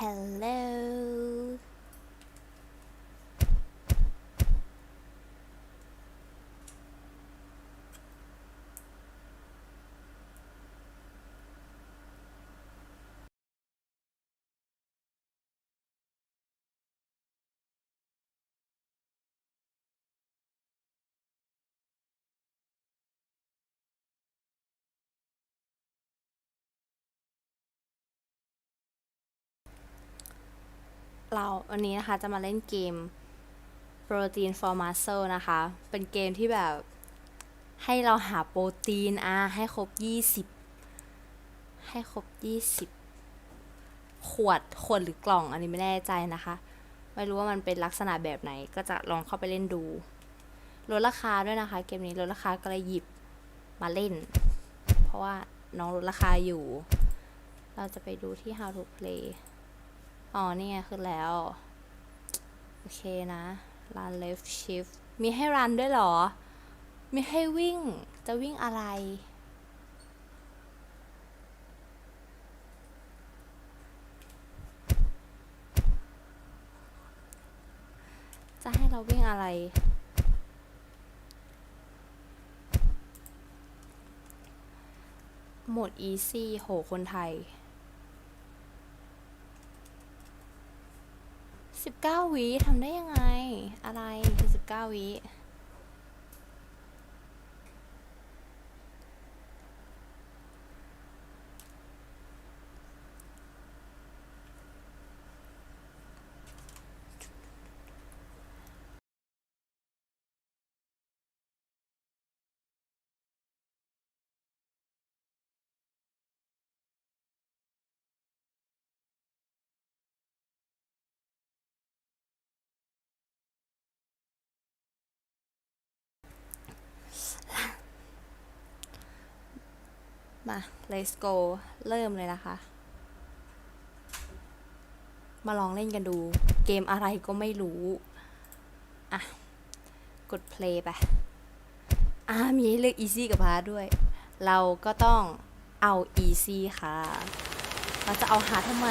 Hello เราวันนี้นะคะจะมาเล่นเกม Protein for Muscle นะคะ เป็นเกมที่แบบให้เราหาโปรตีนอะให้ครบ 20 ให้ครบ 20 ขวด ขวดหรือกล่อง อันนี้ไม่แน่ใจนะคะ ไม่รู้ว่ามันเป็นลักษณะแบบไหน ก็จะลองเข้าไปเล่นดู ลดราคาด้วยนะคะ เกมนี้ลดราคาก็เลยหยิบมาเล่น เพราะว่าน้องลดราคาอยู่ เราจะไปดูที่ how to play อ๋อ นี่ไงขึ้นแล้ว โอเคนะ run left shift มีให้ run ด้วยหรอ มีให้วิ่ง จะวิ่งอะไร จะให้เราวิ่งอะไรโหมด easy โห คนไทย สิบเก้าวิทำได้ยังไง อะไรคือสิบเก้าวิ มา let's go เริ่มเลยนะคะ มาลองเล่นกันดู เกมอะไรก็ไม่รู้ อะ กด play ไป อ่า มีให้เลือก easy กับ hard ด้วย เราก็ต้องเอา easy ค่ะ เราจะเอา hard ทำไม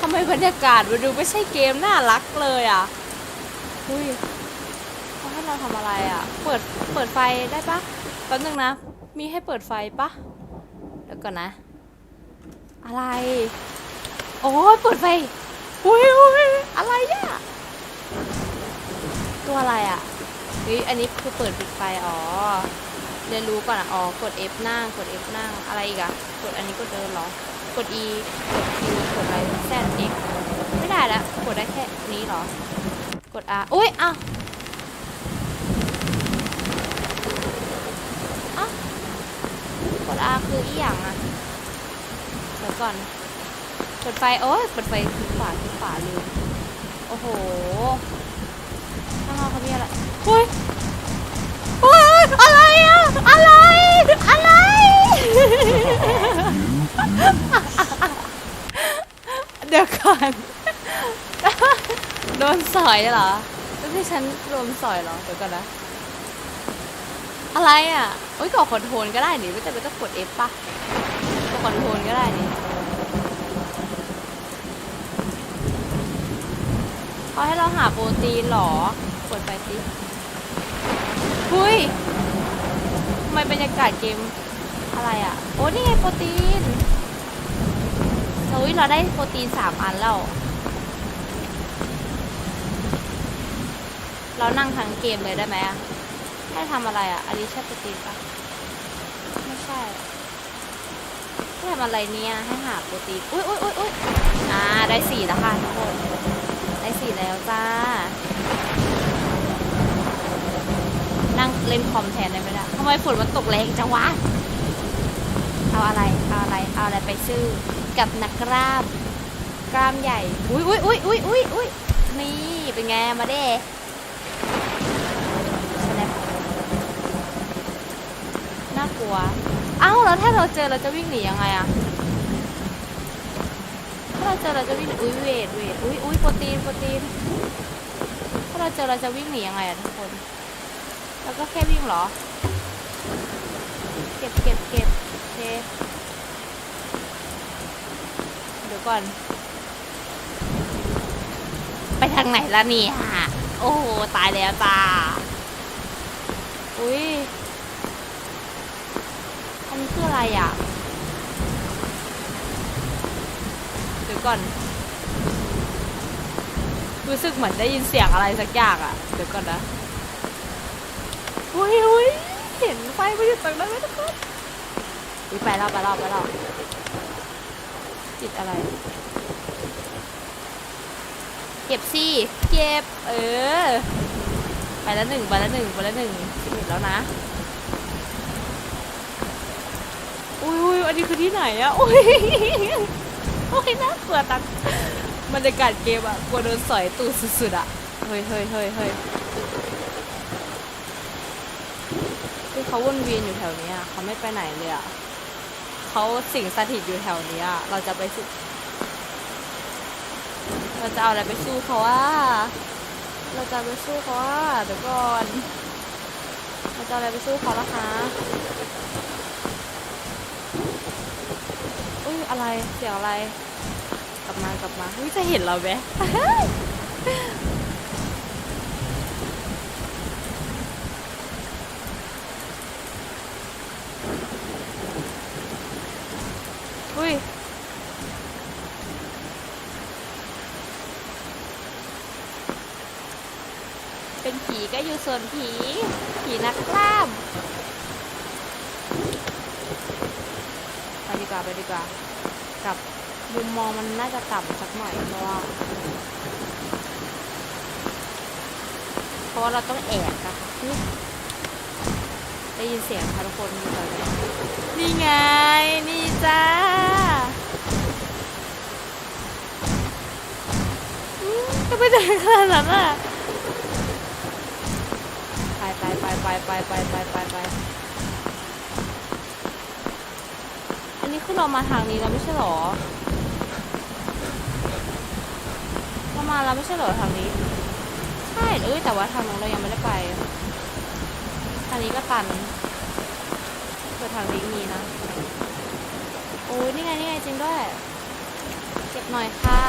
ทำไมบรรยากาศมันดูไม่ใช่เกมน่ารักเลยอะอุ้ยเขาให้เราทำอะไรอะ เปิด เปิดไฟได้ปะแป๊บนึงนะ มีให้เปิดไฟปะเดี๋ยวก่อนนะ อะไรโอ้เปิดไฟอุ้ยอุ้ยอะไรอะตัวอะไรอะเฮ้ยอันนี้คือเปิดปิดไฟอ๋อเรียนรู้ก่อนอะอ๋อกด F นั่งกด F นั่งอะไรอีกอะกดอันนี้กดเดินหรอกด E กด Q กดอะไร Z X ไม่ได้แล้วกดได้แค่นี้หรอกด R อุ้ยอ้าว กด R คืออีหยังอะเดี๋ยวก่อนเปิดไฟโอ้ยเปิดไฟคลิกขวาคลิกขวาลืมโอ้โหข้างนอกเขามีอะไรอุ้ยโอ้ยอะไรอะอะไรอะไร เดี๋ยวก่อนโดนสอยเหรอไม่ใช่ฉันโดนสอยเหรอเดี๋ยวก่อนนะ อะไรอะโอ้ยกดคอนโทรลก็ได้นี่ไม่จำเป็นต้องกด F ป่ะกดคอนโทรลก็ได้นี่เขาให้เราหาโปรตีนเหรอกดไปสิหุยทำไมบรรยากาศเกมอะไรอะ โอ้นี่ไงโปรตีนเฮ้ยเราได้โปรตีนสามอันแล้ว เรานั่งทั้งเกมเลยได้ไหมอะ ให้ทำอะไรอะ อันนี้ใช่ปรตีปะไม่ใช่ให้ทำอะไรเนี่ยให้หาปรตีอุ้ยอุ้ยอุ้ยอุ้ยอ่า ได้สี่แล้วค่ะทุกคน ได้สี่แล้วจ้า นั่งเล่นคอมแทนได้ไหมล่ะทำไมฝนมันตกแรงจังวะ เอาอะไร เอาอะไร เอาอะไรไปซื้อ กับนักกล้าม กล้ามใหญ่ อุ้ยอุ้ยอุ้ยอุ้ยอุ้ยอุ้ยนี่ เป็นไง มาเด้สแลปน่าก ลัว เอ้าแล้วถ้าเราเจอเราจะวิ่งหนียังไงอะถ้าเราเจอเราจะวิ่งอุ้ยเวทเวทอุ้ยอุ้ยโปรตีนโปรตีนถ้าเราเจอเราจะวิ่งหนียังไงอะทุกคนแล้วก็แค่วิ่งเหรอ เก็บเก็บเก็บโอเคดดี๋ยวก่อน ไปทางไหนล่ะเนี่ยโอ้โห ตายแล้วจ้าอุ้ย อันนี้คืออะไรอะ เดี๋ยวก่อน รู้สึกเหมือนได้ยินเสียงอะไรสักอย่างอะ เดี๋ยวก่อนนะอุ้ยอุ้ยเห็นไฟมาอยู่ตรงนั้นไหมทุกคนอุ้ยไปแล้วไปแล้วไปแล้วติดอะไร เก็บสิเก็บ เออ ไปแล้วหนึ่งไปแล้วหนึ่งไปแล้วหนึ่งสิบเอ็ดแล้วนะ อุ้ยอุ้ยอันนี้คือที่ไหนอะอุ้ยโอ้ยน่ากลัวตังบรรยากาศเกมอะกลัวโดนสอยตูดสุดๆอะเฮ้ยเฮ้ยเฮ้ยเฮ้ยที่เขาวนเวียนอยู่แถวนี้ยเขาไม่ไปไหนเลยอะเขาสิงสถิตอยู่แถวนี้ยเราจะไปสู้เราจะเอาอะไรไปสู้เขาว่าเราจะไปสู้เขาว่าเดี๋ยวก่อนเราจะเอาอะไรไปสู้เขาล่ะคะ อ้ยอะไรเสียงอะไร กลับมากลับมาอุ้ยจะเห็นเราไหมอุ้ยเป็นผีก็อยู่ส่วนผีนักกล้าม ไปดี กว่าไปดีกว่ากับมุมมองมันน่าจะต่ำสักหน่อยเพราะว่าเพราะว่าเราต้องแอบนะคะอุ๊ยได้ยินเสียงค่ะทุกคนอยู่แถวนี้นี่ไง นี่จ้าก็ไม่ได้ขนาดนั้นอะไปไปไปไปไปไปไปไปไป อั นี้คือเรามาทางนี้แล้วไม่ใช่หรอเรามาแล้วไม่ใช่หรอทางนี้ ใช่เอ้ยแต่ว่าทางนู้นเรายังไม่ได้ไป ทางนี้ก็ตันเปิดทางนี้มีนะ โอ้ยนี่ไงนี่ไงจริงด้วย เก็บหน่อยค่ะ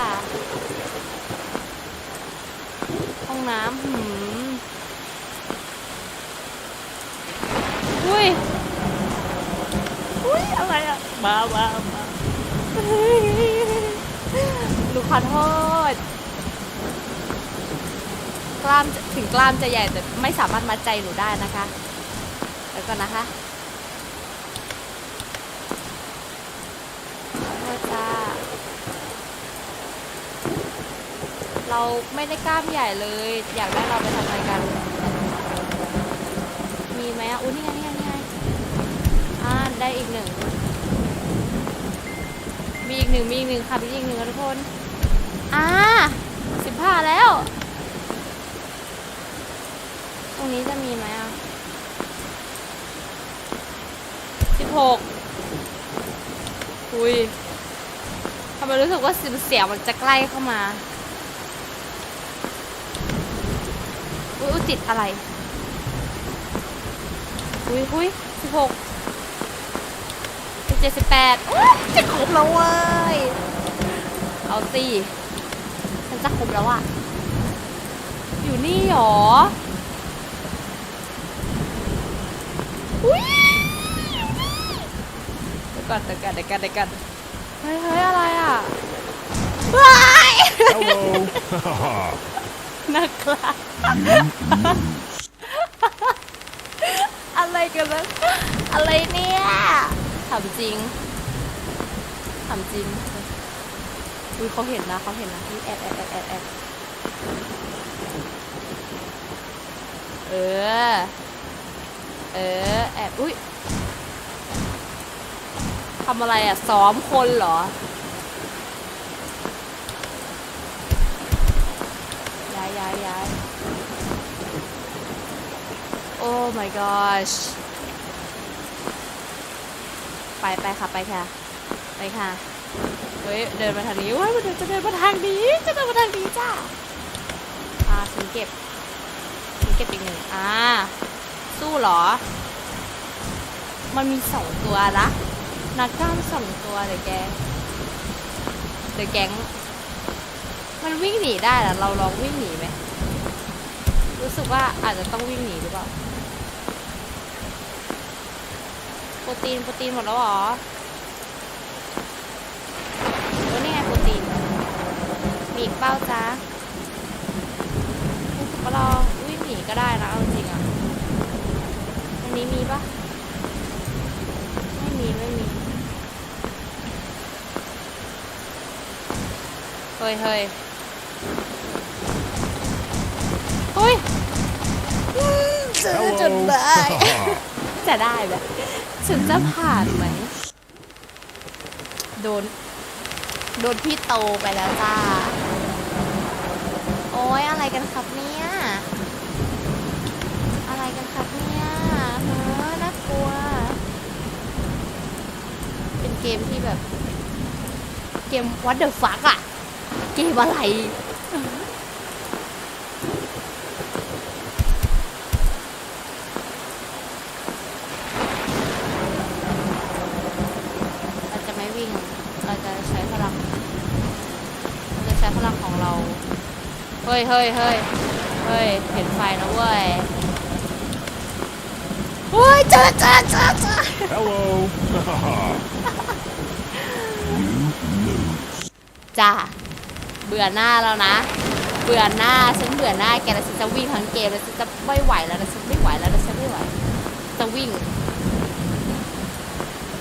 ห้องน้ำหืมอุ้ย อุ้ยอะไรอะ มามามาหนูขอโทษ กล้ามถึงกล้ามจะใหญ่แต่ไม่สามารถมัดใจหนูได้นะคะ แล้วก่อนนะคะขอโทษจ้าเราไม่ได้กล้ามใหญ่เลย อยากได้เราไปทำอะไรกัน มีไหมอะอุ้ยนี่ไงนี่ไงนี่ไงอ่าได้อีกหนึ่ง มีอีกหนึ่งมีอีกหนึ่งค่ะมีอีกหนึ่งค่ะทุกคน อ่าสิบห้าแล้ว ตรงนี้จะมีไหมอะสิบหกอุ้ยทำไมรู้สึกว่าเสียงมันจะใกล้เข้ามา อุ้ยอุ๊ยติดอะไร อุ้ยอุ้ยสิบหก สิบเจ็ดสิบแปดจะครบแล้วเว้ย เอาสิฉันจะครบแล้วอะอยู่นี่หรออุ้ยเดี๋ยวก่อนเดี๋ยวก่อนเดี๋ยวก่อนเดี๋ยวก่อนเฮ้ยเฮ้ยอะไรอะว้าย Hello. นักกล้าอะไรกันนะอะไรเนี่ย ถามจริงถามจริงอุ้ยเขาเห็นนะเขาเห็นนะนี่แอบแอบแอบแอบแอบเออ เออ แอบอุ้ยทำอะไรอะ ซ้อมคนเหรอย้ายย้ายย้ายโอ้ my gosh ไปไปค่ะไปค่ะ ไปค่ะ เฮ้ยเดินมาทางนี้ว้ยมันจะเดินมาทางนี้ จะเดินมาทางนี้จ้าอ่าฉันเก็บฉันเก็บอีกหนึ่งอ่า สู้เหรอ มันมีสองตัวนะนักกล้ามสองตัวเลยแกเดอะแก๊ง มันวิ่งหนีได้เหรอเราลองวิ่งหนีไหมรู้สึกว่าอาจจะต้องวิ่งหนีหรือเปล่า โปรตีน โปรตีนหมดแล้วเหรอโอ้นี่ไงโปรตีน มีอีกเป้าจ้ารู้สึกว่าเราวิ่งหนีก็ได้นะเอาจริงอะอันนี้มีปะไม่มีไม่มี เฮ้ยเฮ้ยเฮ้ยอืมเจอจนได้ จะได้ไหม ฉันจะผ่านไหม โดน โดนพี่โตไปแล้วจ้า โอ้ยอะไรกันครับเนี่ย อะไรกันครับเนี่ยเฮ้อน่ากลัว เป็นเกมที่แบบ เกม what the fuck อะเกมอะไร เราจะไม่วิ่ง เราจะใช้พลัง เราจะใช้พลังของเรา เฮ้ยเฮ้ยเฮ้ยเฮ้ยเห็นไฟนะเว้ยเฮ้ยเจอเจอเจอเจอ Hello. จ้าเบื่อหน้าแล้วนะ เบื่อหน้าฉันเบื่อหน้าแกแล้วฉันจะวิ่งทั้งเกมแล้วฉันจะไม่ไหวแล้วนะฉันไม่ไหวแล้วนะฉันไม่ไหวจะวิ่ง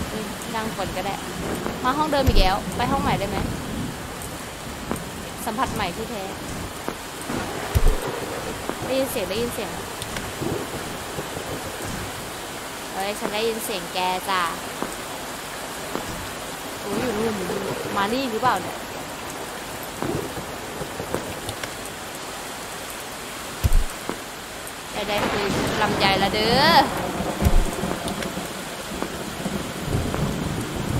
เฮ้ยนั่งก่อนก็ได้ มาห้องเดิมอีกแล้ว ไปห้องใหม่ได้ไหมสัมผัสใหม่ที่แท้ ได้ยินเสียงได้ยินเสียงเฮ้ยฉันได้ยินเสียงแกจ้าโอ้ยอยู่นู่นอยู่นู่นมานี่หรือเปล่าเนี่ยได้ได้คือลำใหญ่ละเด้อ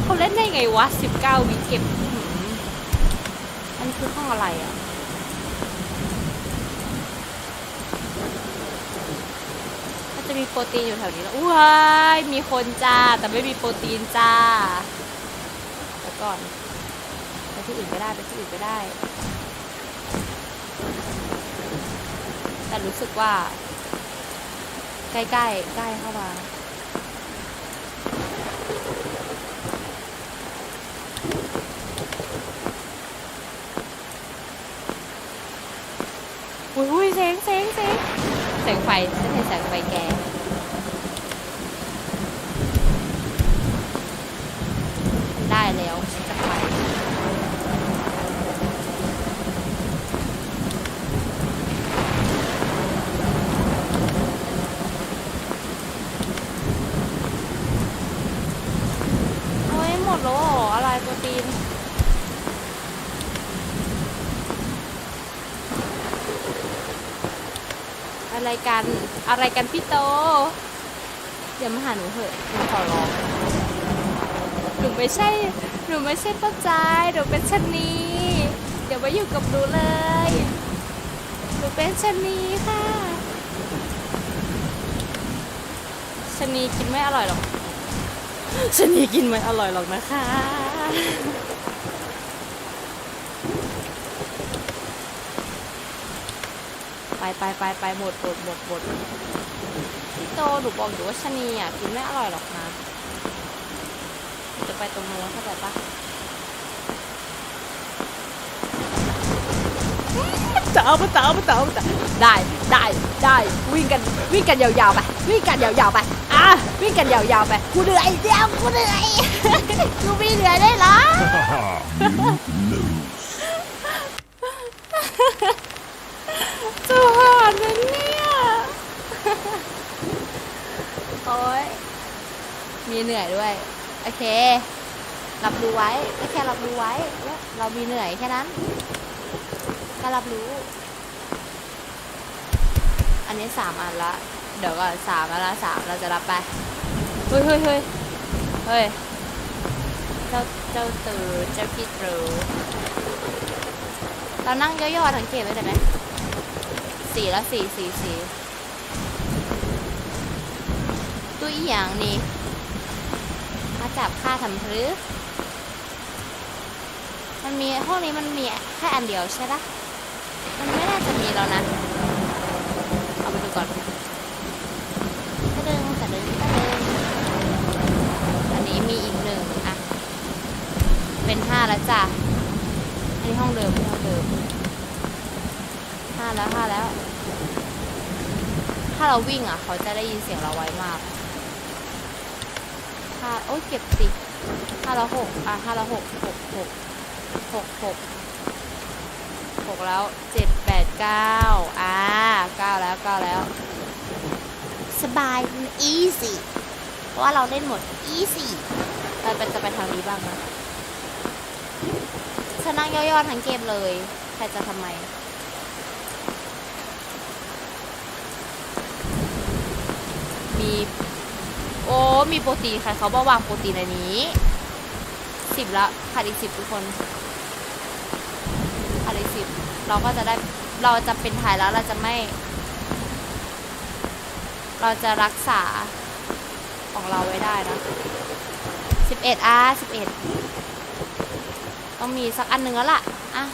เขาเล่นได้ไงวะ 19วิเก็บอันนี้คือห้องอะไรอะ มันจะมี โปรตีนอยู่แถวนี้แล้วว้ายมีคนจ้า แต่ไม่มีโปรตีนจ้าแล้วก่อนไปที่อื่นก็ได้ไปที่อื่นก็ได้ แต่รู้สึกว่า ใกล้ๆใกล้เข้ามาอุ้ยอุ้ยเสียงเสียงเสียงแสงไฟฉันเห็นแสงไฟแก ได้แล้วฉันจะไป โอ้ยหมดแล้วเหรออะไรโปรตีน อะไร กันอะไรกันพี่โต เดี๋ยวมาหาหนูเถอะหนูขอร้องหนูไม่ใช่หนูไม่ใช่ป้าจายหนูเป็นชะนีเดี๋ยวมาอยู่กับหนูเลยหนูเป็นชะนีค่ะชะนีกินไม่อร่อยหรอกชะนีกินไม่อร่อยหรอกนะคะ ไปไปไปไปหมดหมดหมดหมดพี่โตหนูบอกอยู่ว่าชะนีอะกินไม่อร่อยหรอกนะจะไปตรงนู้นเข้าใจปะจ้าปะจ้าปะจ้าปะจ้ได้ได้ได้วิ่งกันวิ่งกันยาวๆไปวิ่งกันยาวๆไปอะวิ่งกันยาวๆไปกูเหนื่อยเดียวกูเหนื่อยกูมีเหนื่อยได้เหรอ จะผ่านไหมเนี่ย โอ้ยมีเหนื่อยด้วย โอเครับรู้ไว้แค่รับรู้ไว้ว่าเรามีเหนื่อยแค่นั้นก็รับรู้ อันนี้สามอันละ เดี๋ยวก่อนสามอันละสามเราจะรับไปเฮ้ยเฮ้ยเฮ้ยเฮ้ยเจ้าเจ้าตือเจ้าพี่ตรูเรานั่งย่อๆทั้งเกมไว้ได้ไหม สี่แล้วสี่สี่สี่ตัวอีหยังนี่มาจับข้าทำพรือมันมีห้องนี้มันมีแค่อันเดียวใช่ปะมันไม่น่าจะมีแล้วนะ เอาไปดูก่อนกระดึงกระดึงกระดึงอันนี้มีอีกหนึ่งอะ เป็นห้าแล้วจ้ะอันนี้ห้องเดิมห้องเดิม ห้าแล้วห้าแล้ว ถ้าเราวิ่งอะ เขาจะได้ยินเสียงเราไวมากห้าโอ้ยเก็บสิห้าแล้วหกอะห้าแล้วหกหกหกหกหกหกแล้วเจ็ดแปดเก้าอ่าเก้าแล้วเก้าแล้ว สบายมัน easy เพราะว่าเราเล่นหมด easy เราเป็นจะไปทางนี้บ้างนะฉันนั่งย่อๆทั้งเกมเลย ใครจะทำไม มี โอ้มีโปรตีนใครเขาบอกวางโปรตีนในนี้สิบละขาดอีกสิบทุกคนขาดอีกสิบเราก็จะได้เราจะเป็นถ่ายแล้วเราจะไม่ เราจะรักษาของเราไว้ได้นะสิบเอ็ดอะสิบเอ็ดต้องมีสักอันหนึ่งแล้วล่ะอะ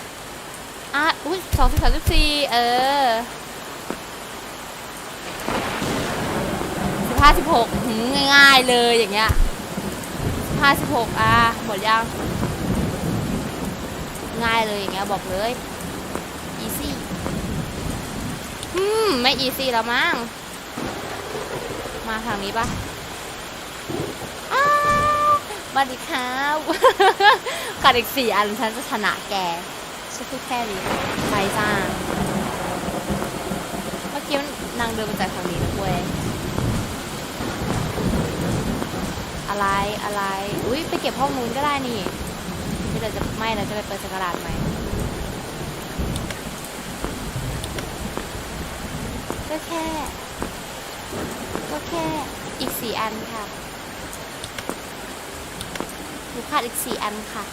อะอุ้ยสองสิบสามสิบสี่เออ สิบ ห้าสิบหกง่ายๆเลยอย่างเงี้ยห้าสิบหกอะหมดยังง่ายเลยอย่างเงี้ยบอกเลย easy อืมไม่ easy แล้วมั้งมาทางนี้ปะอ้าวมาดิครับกัดอีกสี่อันฉันจะชนะแกฉันพูดแค่นี้ไปจ้าเมื่อกี้นนางเดินมาจากทางนี้นะเว้ย อะไรอะไร อุ้ยไปเก็บห้องนู้นก็ได้นี่เราจะไม่เราจะไปเปิดสกราดไหม่ก็แค่ ก็แค่อีกสี่อันค่ะหนูขาดอีกสี่อันค่ะ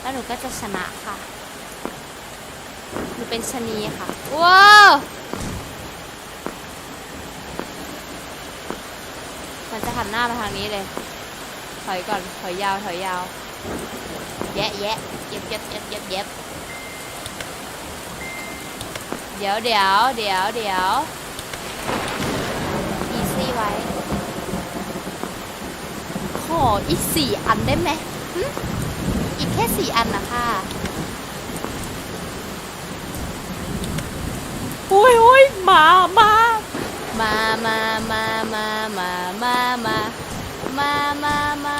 แล้วหนูก็จะชนะค่ะ หนูเป็นชนีค่ะ ว้าว มันจะหันหน้ามาทางนี้เลย ถอยก่อน ถอยยาว ถอยยาว แยะแยะเย็บเย็บเย็บเย็บเย็บเดี๋ยวเดี๋ยวเดี๋ยวเดี๋ยวอีซี่ไว้ ขออีกสี่อันได้ไหมอีกแค่สี่อันนะคะอุ้ยอุ้ยมามา มามามามามามามามามามา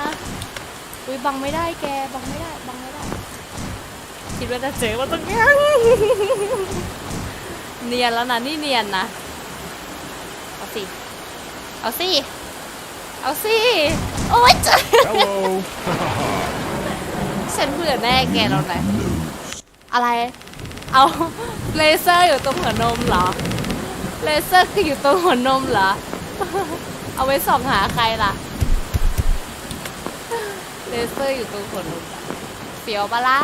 อุ้ยบังไม่ได้แกบังไม่ได้บังไม่ได้ คิดว่าจะเจอว่าต้องยังเนียนแล้วนะนี่เนียนนะเอาสิเอาสิเอาสิโอ๊ยเจ Hello. ฉันเบื่อแน่แกแล้วนะอะไร เอาเลเซอร์อยู่ตรงหัวนมเหรอ เลเซอร์คืออยู่ตรงหัวนมเหรอ เอาไว้ส่องหาใครล่ะ เลเซอร์อยู่ตรงหัวนมเฟียวปะล่ะ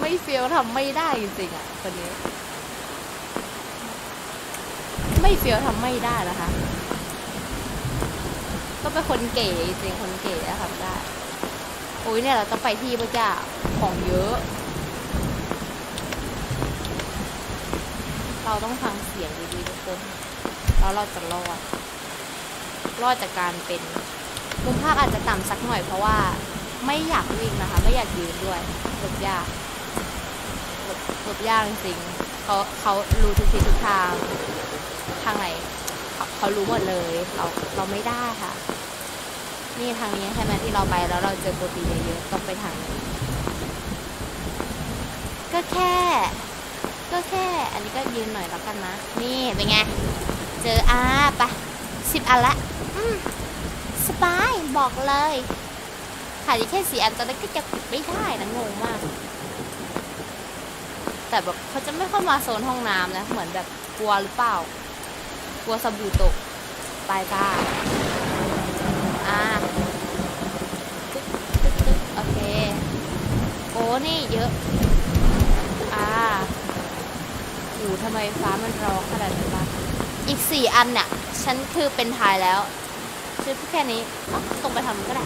ไม่เฟียวทำไม่ได้จริงๆอะคนนี้ ไม่เฟียวทำไม่ได้นะคะก็เป็นคนเก๋จริงคนเก๋อะทำได้โอ้ยเนี่ยเราต้องไปที่เมื่อกี้อะของเยอะ เราต้องฟังเสียงดีๆทุกคน แล้วเราจะรอด รอดจากการเป็นมุมภาพอาจจะต่ำสักหน่อยเพราะว่าไม่อยากวิ่งนะคะ ไม่อยากยืนด้วยหลบยากหลบหลบยากจริงเขาเขารู้ทุกทิศทุกทาง ทางไหนเขาเขารู้หมดเลย เราเราไม่ได้ค่ะ นี่ทางนี้ใช่ไหมที่เราไปแล้วเราเจอโปรตีนเยอะๆต้องไปทางนี้ก็แค่ ก็แค่ อันนี้ก็ยืนหน่อยแล้วกันนะ นี่เป็นไง เจออาไปสิบอันละอืมสบายบอกเลยขาดอีกแค่สี่อันตอนนั้นก็จะปิดไม่ได้นะงงมาก แต่แบบเขาจะไม่เข้ามาโซนห้องน้ำนะ เหมือนแบบกลัวหรือเปล่า กลัวสบู่ตกตายจ้าอ่าตึ๊กตึ๊กตึ๊กโอเค โอ้นี่เยอะ อ่า โอ้ทำไมฟ้ามันร้องขนาดนี้บ้างอีกสี่อันเนี่ยฉันคือเป็นทายแล้วฉันพูดแค่นี้อ๋อตรงไปทำก็ได้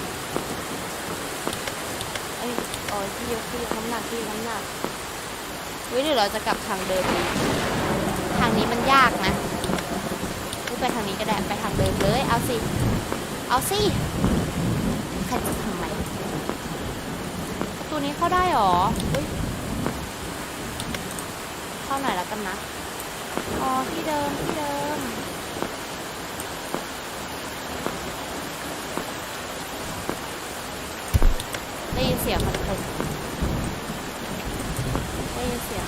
ที่ยกที่ยกน้ำหนักที่ยกน้ำหนักเฮ้ยหรือเราจะกลับทางเดิมดีทางนี้มันยากนะอุ๊ยไปทางนี้ก็ได้ไปทางเดิมเลย เอาสิ เอาสิใครจะทำไมประตูนี้เข้าได้หรออุ๊ย เข้าหน่อยแล้วกันนะ อ๋อที่เดิมที่เดิม ได้ยินเสียงคนคนได้ยินเสียง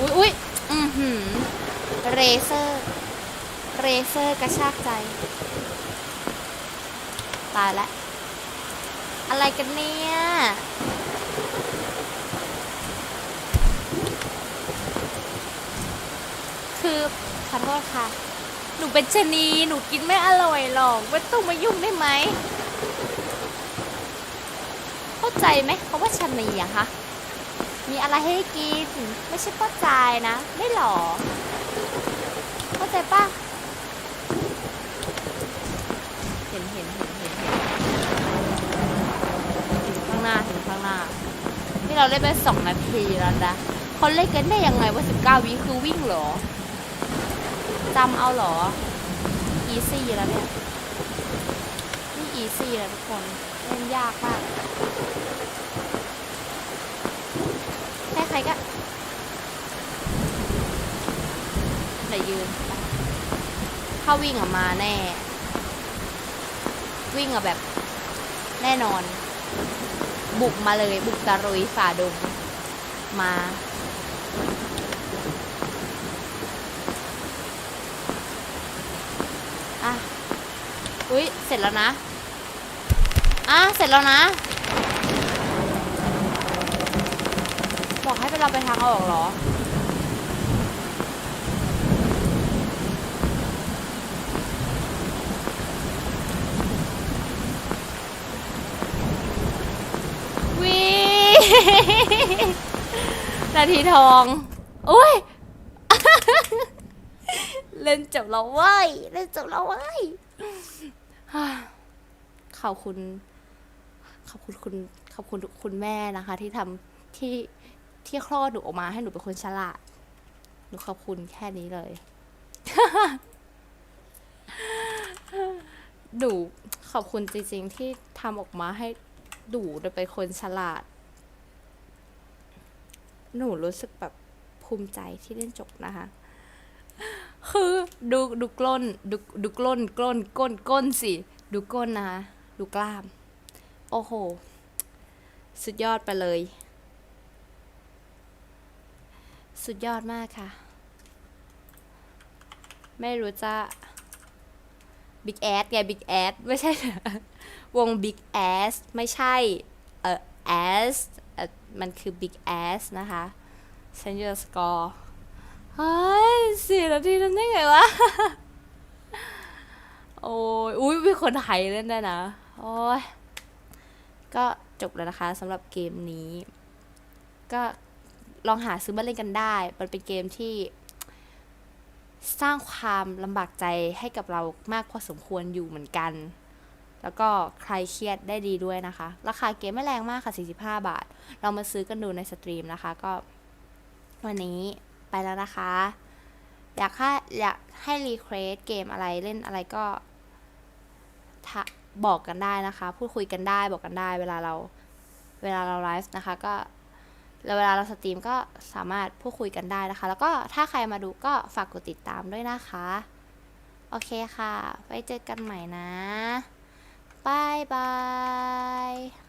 อุ๊ยอุ๊ยอือหือ เรเซอร์ เรเซอร์กระชากใจ ตายแล้วอะไรกันเนี่ย คือขอโทษค่ะ หนูเป็นชะนีหนูกินไม่อร่อยหรอกไม่ต้องมายุ่งได้ไหม เข้าใจไหมเขาะว่าชะนีอะคะมีอะไรให้กิน ไม่ใช่ป้าจายนะ ไม่หรอ เข้าใจปะเห็นเห็นเห็นเห็นเห็นข้างหน้าถึงข้างหน้า นี่เราเล่นไปสองนาทีแล้วนะเขาเล่นกันได้ยังไงว่าสิบเก้าวิคือวิ่งหรอ จำเอาเหรอ อีซี่แล้วเนี่ย นี่อีซี่แล้วทุกคนเล่นยากมากใครๆก็ไหนยืน ถ้าวิ่งออกมาแน่ วิ่งอะแบบแน่นอน บุกมาเลยบุกตะรุยฝ่าดงมา อุ้ยเสร็จแล้วนะอะเสร็จแล้วนะ บอกให้ไปเราไปทางออกเหรอวินาทีทองอุ้ย เล่นจบแล้วเว้ย เล่นจบแล้วเว้ย ขอบคุณ ขอบคุณคุณขอบคุณคุณแม่นะคะ ที่ทำที่ที่คลอดหนูออกมาให้หนูเป็นคนฉลาด หนูขอบคุณแค่นี้เลย หนูขอบคุณจริงๆ ที่ทำออกมาให้หนูเป็นคนฉลาด หนูรู้สึกแบบภูมิใจที่เล่นจบนะคะ คือดูดูกล้นดูดูกล้นกล้นก้นก้นสิ ดูก้นนะดูกล้าม โอ้โห สุดยอดไปเลย สุดยอดมากค่ะ ไม่รู้จะ Big Ass ไง Big Ass ไม่ใช่ วง Big Ass ไม่ใช่ เออ Ass เอ่อมันคือ Big Ass นะคะฉันจะสกอร์ เฮ้ยสี่นาทีทำได้ไงวะ โอ้ยอุ้ยมีคนไทยเล่นได้นะ โอ้ย ก็จบแล้วนะคะสำหรับเกมนี้ ก็ลองหาซื้อมาเล่นกันได้ มันเป็นเกมที่ สร้างความลำบากใจให้กับเรามากพอสมควรอยู่เหมือนกัน แล้วก็ใครเครียดได้ดีด้วยนะคะ ราคาเกมไม่แรงมากค่ะ 45 บาท เรามาซื้อกันดูในสตรีมนะคะ ก็วันนี้ ไปแล้วนะคะ อยากให้อยากให้รีเควสเกมอะไรเล่นอะไรก็บอกกันได้นะคะ พูดคุยกันได้บอกกันได้ เวลาเราเวลาเราไลฟ์นะคะก็แล้วเวลาเราสตรีมก็สามารถพูดคุยกันได้นะคะ แล้วก็ถ้าใครมาดูก็ฝากกดติดตามด้วยนะคะ โอเคค่ะ ไว้เจอกันใหม่นะบายบาย